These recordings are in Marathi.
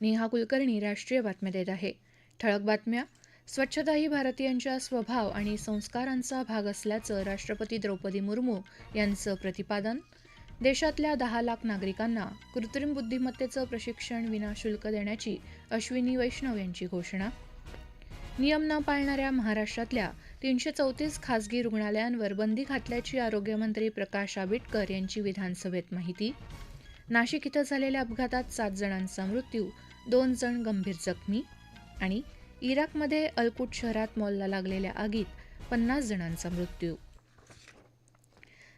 नेहा कुलकर्णी राष्ट्रीय बातम्या देत आहे. ठळक बातम्या. स्वच्छता ही भारतीयांच्या स्वभाव आणि संस्कारांचा भाग असल्याचं राष्ट्रपती द्रौपदी मुर्मू यांचं प्रतिपादन. देशातल्या दहा लाख नागरिकांना कृत्रिम बुद्धिमत्तेचं प्रशिक्षण विनाशुल्क देण्याची अश्विनी वैष्णव यांची घोषणा. नियम न पाळणाऱ्या महाराष्ट्रातल्या तीनशे चौतीस खासगी रुग्णालयांवर बंदी घातल्याची आरोग्यमंत्री प्रकाश आंबेडकर यांची विधानसभेत माहिती. नाशिक इथं झालेल्या अपघातात सात जणांचा मृत्यू दोन जण गंभीर जखमी आणि इराकमध्ये अलकुट शहरात मॉलला लागलेल्या आगीत पन्नास जणांचा मृत्यू.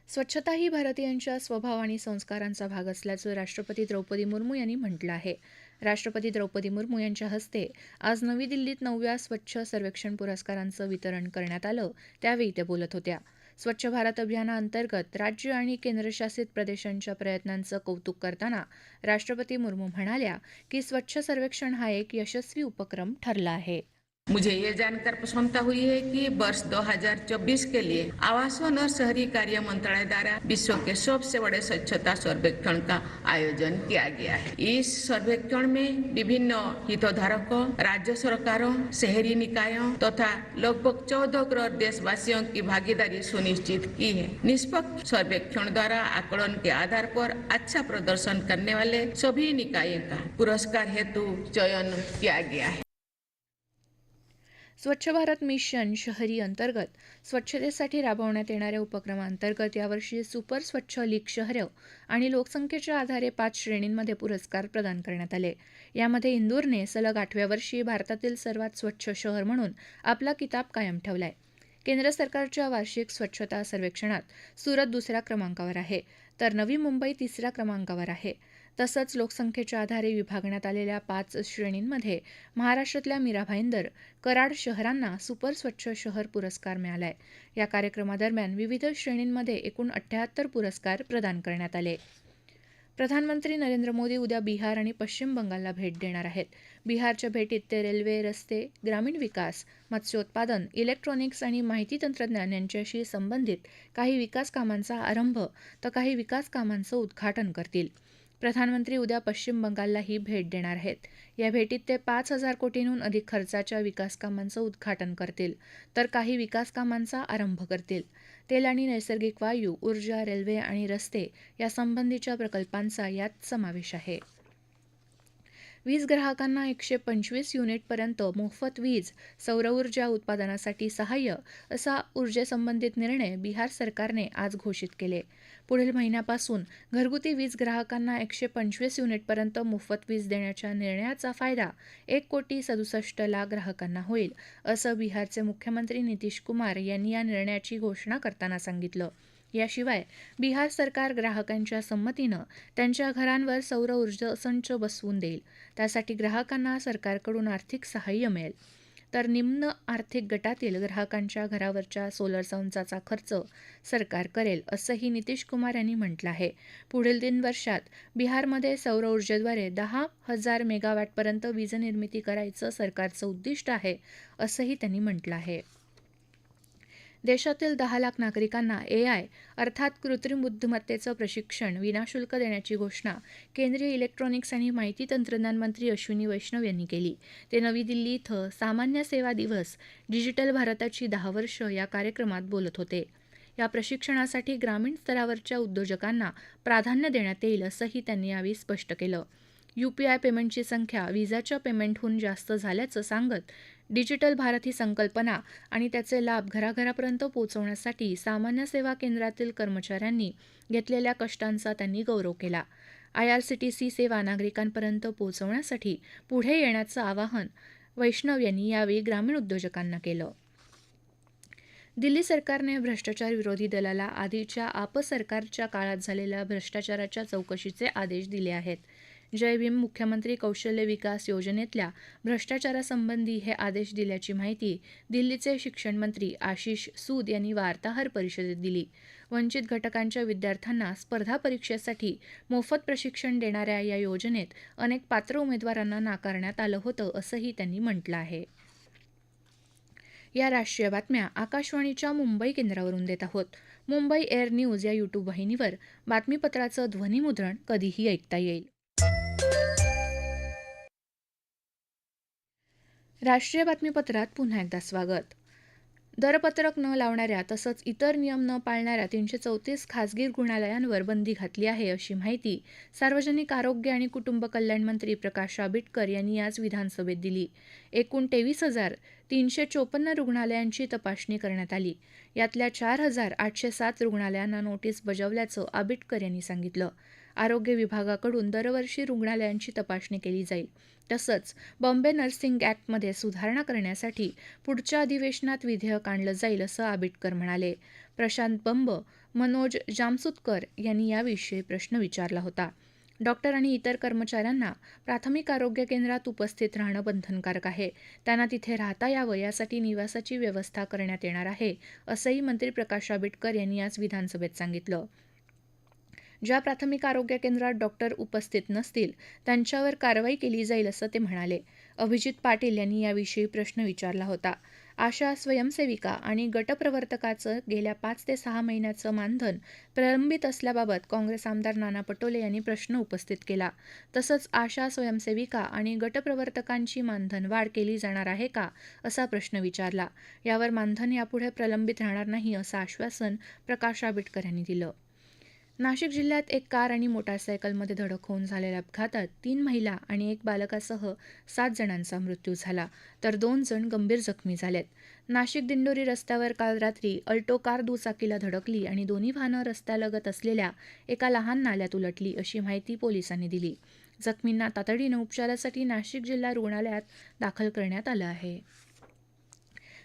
स्वच्छता ही भारतीयांच्या स्वभाव आणि संस्कारांचा भाग असल्याचं राष्ट्रपती द्रौपदी मुर्मू यांनी म्हटलं आहे. राष्ट्रपती द्रौपदी मुर्मू यांच्या हस्ते आज नवी दिल्लीत नवव्या स्वच्छ सर्वेक्षण पुरस्कारांचं वितरण करण्यात आलं त्यावेळी त्या बोलत होत्या. स्वच्छ भारत अभियानाअंतर्गत राज्य आणि केंद्रशासित प्रदेशांच्या प्रयत्नांचं कौतुक करताना राष्ट्रपती मुर्मू म्हणाल्या की स्वच्छ सर्वेक्षण हा एक यशस्वी उपक्रम ठरला आहे. मुझे ये जानकर प्रसन्नता हुई है कि वर्ष 2024 के लिए आवासन और शहरी कार्य मंत्रालय द्वारा विश्व के सबसे बड़े स्वच्छता सर्वेक्षण का आयोजन किया गया है। इस सर्वेक्षण में विभिन्न हितधारकों, राज्य सरकारों, शहरी निकायों तथा लगभग चौदह करोड़ देशवासियों की भागीदारी सुनिश्चित की है। निष्पक्ष सर्वेक्षण द्वारा आकलन के आधार पर अच्छा प्रदर्शन करने वाले सभी निकायों का पुरस्कार हेतु चयन किया गया है। स्वच्छ भारत मिशन शहरी अंतर्गत स्वच्छतेसाठी राबवण्यात येणाऱ्या उपक्रमांतर्गत यावर्षी सुपर स्वच्छ लीग शहरं आणि लोकसंख्येच्या आधारे पाच श्रेणींमध्ये पुरस्कार प्रदान करण्यात आले. यामध्ये इंदूरने सलग आठव्या वर्षी भारतातील सर्वात स्वच्छ शहर म्हणून आपला किताब कायम ठेवलाय. केंद्र सरकारच्या वार्षिक स्वच्छता सर्वेक्षणात सुरत दुसऱ्या क्रमांकावर आहे तर नवी मुंबई तिसऱ्या क्रमांकावर आहे. तसंच लोकसंख्येच्या आधारे विभागण्यात आलेल्या पाच श्रेणींमध्ये महाराष्ट्रातल्या मीरा भाईंदर कराड शहरांना सुपर स्वच्छ शहर पुरस्कार मिळालाय. या कार्यक्रमादरम्यान विविध श्रेणींमध्ये एकूण अठ्ठ्याहत्तर पुरस्कार प्रदान करण्यात आले. प्रधानमंत्री नरेंद्र मोदी उद्या बिहार आणि पश्चिम बंगालला भेट देणार आहेत. बिहारच्या भेटीत ते रेल्वे रस्ते ग्रामीण विकास मत्स्योत्पादन इलेक्ट्रॉनिक्स आणि माहिती तंत्रज्ञान यांच्याशी संबंधित काही विकास कामांचा आरंभ तर काही विकास कामांचं उद्घाटन करतील. प्रधानमंत्री उद्या पश्चिम बंगाललाही भेट देणार आहेत. या भेटीत ते पाच हजार कोटींहून अधिक खर्चाच्या विकासकामांचं उद्घाटन करतील. तर काही विकास कामांचा आरंभ करतील. तेल आणि नैसर्गिक वायू ऊर्जा रेल्वे आणि रस्ते या संबंधीच्या प्रकल्पांचा यात समावेश आहे. वीज ग्राहकांना एकशे पंचवीस युनिटपर्यंत मोफत वीज सौरऊर्जा उत्पादनासाठी सहाय्य असा ऊर्जेसंबंधित निर्णय बिहार सरकारने आज घोषित केले. पुढील महिन्यापासून घरगुती वीज ग्राहकांना एकशे पंचवीस युनिटपर्यंत मोफत वीज देण्याच्या निर्णयाचा फायदा एक कोटी सदुसष्ट लाख ग्राहकांना होईल असं बिहारचे मुख्यमंत्री नितीश कुमार यांनी या निर्णयाची घोषणा करताना सांगितलं. याशिवाय बिहार सरकार ग्राहकांच्या संमतीनं त्यांच्या घरांवर सौर ऊर्जा संच बसवून देईल. त्यासाठी ग्राहकांना सरकारकडून आर्थिक सहाय्य मिळेल. तर निम्न आर्थिक गटातील ग्राहकांच्या घरावरच्या सोलर संचाचा खर्च सरकार करेल असंही नितीश कुमार यांनी म्हटलं आहे. पुढील तीन वर्षात बिहारमध्ये सौर ऊर्जेद्वारे दहा हजार मेगावॅटपर्यंत वीज निर्मिती करायचं सरकारचं उद्दिष्ट आहे असंही त्यांनी म्हटलं आहे. देशातील दहा लाख नागरिकांना ए आय अर्थात कृत्रिम बुद्धिमत्तेचं प्रशिक्षण विनाशुल्क देण्याची घोषणा केंद्रीय इलेक्ट्रॉनिक्स आणि माहिती तंत्रज्ञान मंत्री अश्विनी वैष्णव यांनी केली. ते नवी दिल्ली इथं सामान्य सेवा दिवस डिजिटल भारताची दहा वर्ष या कार्यक्रमात बोलत होते. या प्रशिक्षणासाठी ग्रामीण स्तरावरच्या उद्योजकांना प्राधान्य देण्यात येईल असंही त्यांनी यावेळी स्पष्ट केलं. यू पी आय पेमेंटची संख्या विजाच्या पेमेंटहून जास्त झाल्याचं सांगत डिजिटल भारत ही संकल्पना आणि त्याचे लाभ घराघरापर्यंत पोहोचवण्यासाठी सामान्य सेवा केंद्रातील कर्मचाऱ्यांनी घेतलेल्या कष्टांचा त्यांनी गौरव केला. I R C T C सेवा नागरिकांपर्यंत पोहोचवण्यासाठी पुढे येण्याचं आवाहन वैष्णव यांनी यावेळी ग्रामीण उद्योजकांना केलं. दिल्ली सरकारने भ्रष्टाचार विरोधी दलाला आधीच्या आप सरकारच्या काळात झालेल्या भ्रष्टाचाराच्या चौकशीचे आदेश दिले आहेत. जय भीम मुख्यमंत्री कौशल्य विकास योजनेतल्या भ्रष्टाचारासंबंधी हे आदेश दिल्याची माहिती दिल्लीचे शिक्षण मंत्री आशिष सूद यांनी वार्ताहर परिषदेत दिली. वंचित घटकांच्या विद्यार्थ्यांना स्पर्धा परीक्षेसाठी मोफत प्रशिक्षण देणाऱ्या या योजनेत अनेक पात्र उमेदवारांना नाकारण्यात आलं होतं असंही त्यांनी म्हटलं आहे. या राष्ट्रीय बातम्या आकाशवाणीच्या मुंबई केंद्रावरून देत आहोत. मुंबई एअर न्यूज या यूट्यूब वाहिनीवर बातमीपत्राचं ध्वनिमुद्रण कधीही ऐकता येईल. राष्ट्रीय बातमीपत्रात पुन्हा एकदा स्वागत. दरपत्रक न लावणाऱ्या तसंच इतर नियम न पाळणाऱ्या तीनशे चौतीस खासगी रुग्णालयांवर बंदी घातली आहे अशी माहिती सार्वजनिक आरोग्य आणि कुटुंब कल्याण मंत्री प्रकाश आंबेडकर यांनी आज विधानसभेत दिली. एकूण तेवीस हजार तीनशे चोपन्न रुग्णालयांची तपासणी करण्यात आली. यातल्या चार हजार आठशे सात रुग्णालयांना नोटीस बजावल्याचं आंबेडकर यांनी सांगितलं. आरोग्य विभागाकडून दरवर्षी रुग्णालयांची तपासणी केली जाईल. तसंच बॉम्बे नर्सिंग ॲक्टमध्ये सुधारणा करण्यासाठी पुढच्या अधिवेशनात विधेयक आणलं जाईल असं आबिटकर म्हणाले. प्रशांत बंब मनोज जामसुतकर यांनी याविषयी प्रश्न विचारला होता. डॉक्टर आणि इतर कर्मचाऱ्यांना प्राथमिक आरोग्य केंद्रात उपस्थित राहणं बंधनकारक आहे. त्यांना तिथे राहता यावं यासाठी निवासाची व्यवस्था करण्यात येणार आहे असंही मंत्री प्रकाश आंबेडकर यांनी आज विधानसभेत सांगितलं. ज्या प्राथमिक आरोग्य केंद्रात डॉक्टर उपस्थित नसतील त्यांच्यावर कारवाई केली जाईल असं ते म्हणाले. अभिजित पाटील यांनी याविषयी प्रश्न विचारला होता. आशा स्वयंसेविका आणि गटप्रवर्तकाचं गेल्या पाच ते सहा महिन्याचं मानधन प्रलंबित असल्याबाबत काँग्रेस आमदार नाना पटोले यांनी प्रश्न उपस्थित केला. तसंच आशा स्वयंसेविका आणि गटप्रवर्तकांची मानधन वाढ केली जाणार आहे का असा प्रश्न विचारला. यावर मानधन यापुढे प्रलंबित राहणार नाही असं आश्वासन प्रकाश आंबेडकर यांनी दिलं. नाशिक जिल्ह्यात एक कार आणि मोटारसायकलमध्ये धडक होऊन झालेल्या अपघातात तीन महिला आणि एक बालकासह सात जणांचा मृत्यू झाला तर दोन जण गंभीर जखमी झालेत. नाशिक दिंडोरी रस्त्यावर काल रात्री अल्टो कार दुचाकीला धडकली आणि दोन्ही वाहनं रस्त्यालगत असलेल्या एका लहान नाल्यात उलटली अशी माहिती पोलिसांनी दिली. जखमींना तातडीनं उपचारासाठी नाशिक जिल्हा रुग्णालयात दाखल करण्यात आलं आहे.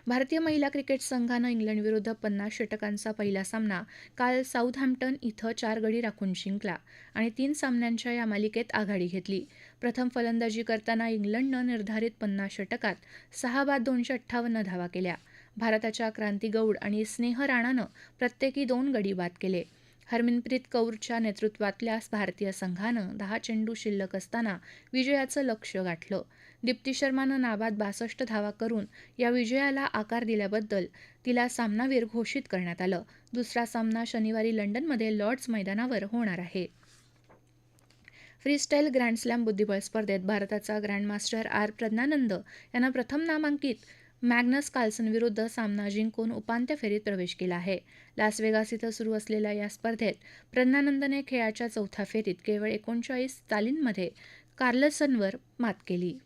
भारतीय महिला क्रिकेट संघानं इंग्लंडविरुद्ध पन्नास षटकांचा पहिला सामना काल साऊथहॅम्प्टन इथं चार गडी राखून जिंकला आणि तीन सामन्यांच्या या मालिकेत आघाडी घेतली. प्रथम फलंदाजी करताना इंग्लंडनं निर्धारित पन्नास षटकात सहा बाद दोनशे अठ्ठावन्न धावा केल्या. भारताच्या क्रांती गौड आणि स्नेह राणानं प्रत्येकी दोन गडी बाद केले. हरमनप्रीत कौरच्या नेतृत्वातल्या भारतीय संघानं दहा चेंडू शिल्लक असताना विजयाचं लक्ष गाठलं. दीप्ती शर्मानं नाबाद बासष्ट धावा करून या विजयाला आकार दिल्याबद्दल तिला सामनावीर घोषित करण्यात आलं. दुसरा सामना शनिवारी लंडनमध्ये लॉर्ड्स मैदानावर होणार आहे. फ्रीस्टाईल ग्रँडस्लॅम बुद्धिबळ स्पर्धेत भारताचा ग्रँडमास्टर आर प्रज्ञानंद यांना प्रथम नामांकित मॅग्नस कार्लसन विरुद्ध सामना जिंकून उपांत्य फेरीत प्रवेश केला आहे. लास वेगास इथं सुरू असलेल्या या स्पर्धेत प्रज्ञानंदने खेळाच्या चौथ्या फेरीत केवळ एकोणचाळीस चालींमध्ये कार्लसनवर मात केली.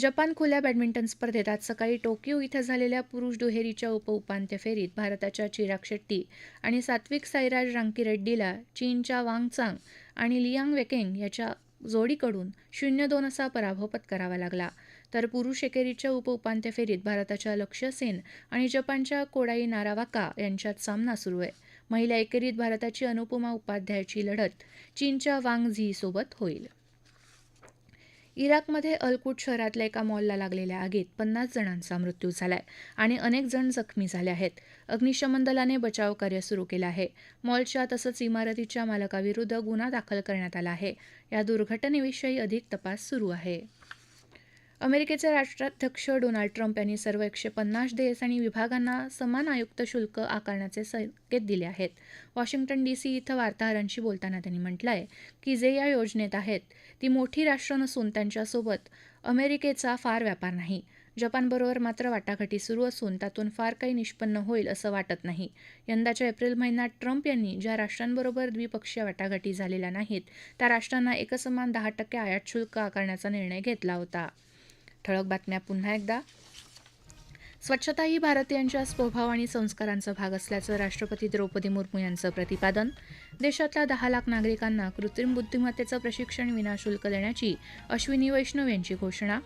जपान खुल्या बॅडमिंटन स्पर्धेत आज सकाळी टोकियो इथं झालेल्या पुरुष दुहेरीच्या उपउपांत्य फेरीत भारताच्या चिराग शेट्टी आणि सात्विक साईराज रांकीरेड्डीला चीनच्या वांगचांग आणि लियांग वेकेंग याच्या जोडीकडून शून्य दोन असा पराभव पत्करावा लागला. तर पुरुष एकेरीच्या उपउपांत्य फेरीत भारताच्या लक्ष्य सेन आणि जपानच्या कोडाई नारावाका यांच्यात सामना सुरू आहे. महिला एकेरीत भारताची अनुपमा उपाध्यायची लढत चीनच्या वांग झी सोबत होईल. इराकमध्ये अलकुट शहरातल्या एका मॉलला लागलेल्या आगीत पन्नास जणांचा मृत्यू झालाय आणि अनेक जण जखमी झाले आहेत. अग्निशमन दलाने बचाव कार्य सुरू केलं आहे. मॉलच्या तसंच इमारतीच्या मालकाविरुद्ध गुन्हा दाखल करण्यात आला आहे. या दुर्घटनेविषयी अधिक तपास सुरू आहे. अमेरिकेचे राष्ट्राध्यक्ष डोनाल्ड ट्रम्प यांनी सर्व एकशे पन्नास देश आणि विभागांना समान आयुक्त शुल्क आकारण्याचे संकेत दिले आहेत. वॉशिंग्टन डी सी इथं वार्ताहरांशी बोलताना त्यांनी म्हटलं आहे की जे या योजनेत आहेत ती मोठी राष्ट्र नसून त्यांच्यासोबत अमेरिकेचा फार व्यापार नाही. जपानबरोबर मात्र वाटाघाटी सुरू असून त्यातून फार काही निष्पन्न होईल असं वाटत नाही. यंदाच्या एप्रिल महिन्यात ट्रम्प यांनी ज्या राष्ट्रांबरोबर द्विपक्षीय वाटाघाटी झालेल्या नाहीत त्या राष्ट्रांना एकसमान दहा टक्के आयात शुल्क आकारण्याचा निर्णय घेतला होता. ठळक बातम्या पुन्हा एकदा. स्वच्छता ही भारतीयांच्या स्वभाव आणि संस्कारांचा भाग असल्याचं राष्ट्रपती द्रौपदी मुर्मू यांचं प्रतिपादन. देशातल्या दहा लाख नागरिकांना कृत्रिम बुद्धिमत्तेचं प्रशिक्षण विनाशुल्क देण्याची अश्विनी वैष्णव यांची घोषणा.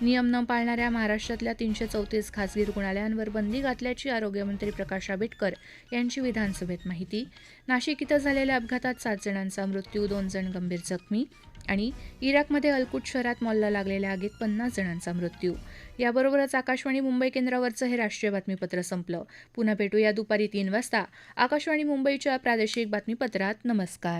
नियम न पाळणाऱ्या महाराष्ट्रातल्या तीनशे चौतीस खासगी रुग्णालयांवर बंदी घातल्याची आरोग्यमंत्री प्रकाश आंबेडकर यांची विधानसभेत माहिती. नाशिक इथं झालेल्या अपघातात सात जणांचा मृत्यू दोन जण गंभीर जखमी आणि इराकमध्ये अलकुट शहरात मॉलला लागलेल्या आगीत पन्नास जणांचा मृत्यू. याबरोबरच आकाशवाणी मुंबई केंद्रावरचं हे राष्ट्रीय बातमीपत्र संपलं. पुन्हा भेटूया दुपारी तीन वाजता. आकाशवाणी मुंबईच्या प्रादेशिक बातमीपत्रात नमस्कार.